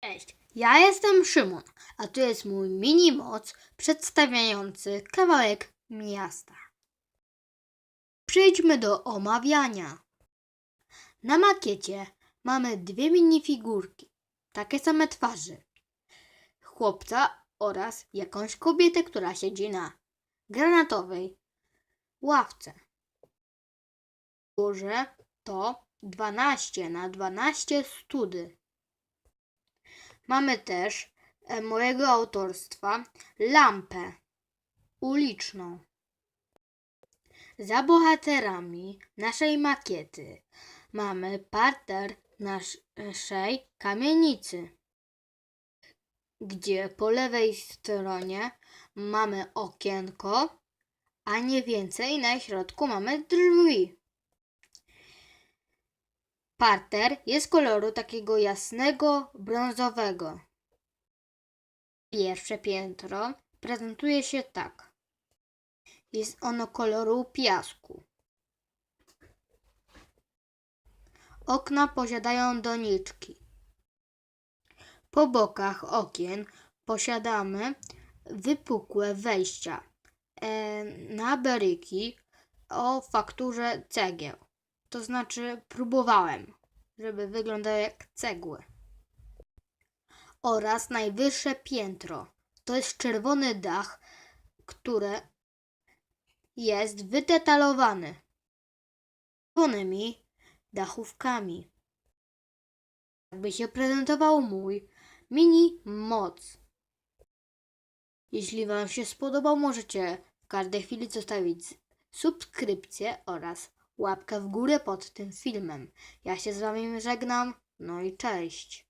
Cześć, ja jestem Szymon, a to jest mój mini moc przedstawiający kawałek miasta. Przejdźmy do omawiania. Na makiecie mamy dwie minifigurki, takie same twarzy. Chłopca oraz jakąś kobietę, która siedzi na granatowej ławce. Górze to 12 na 12 study. Mamy też e, mojego autorstwa lampę uliczną. Za bohaterami naszej makiety mamy parter naszej kamienicy, gdzie po lewej stronie mamy okienko, a nie więcej na środku mamy drzwi. Parter jest koloru takiego jasnego, brązowego. Pierwsze piętro prezentuje się tak. Jest ono koloru piasku. Okna posiadają doniczki. Po bokach okien posiadamy wypukłe wejścia e, na beryki o fakturze cegieł. To znaczy próbowałem, żeby wyglądały jak cegły. Oraz najwyższe piętro. To jest czerwony dach, które jest wydetalowany czerwonymi dachówkami. Jakby się prezentował mój mini moc. Jeśli Wam się spodobał, możecie w każdej chwili zostawić subskrypcję oraz łapkę w górę pod tym filmem. Ja się z Wami żegnam, no i cześć.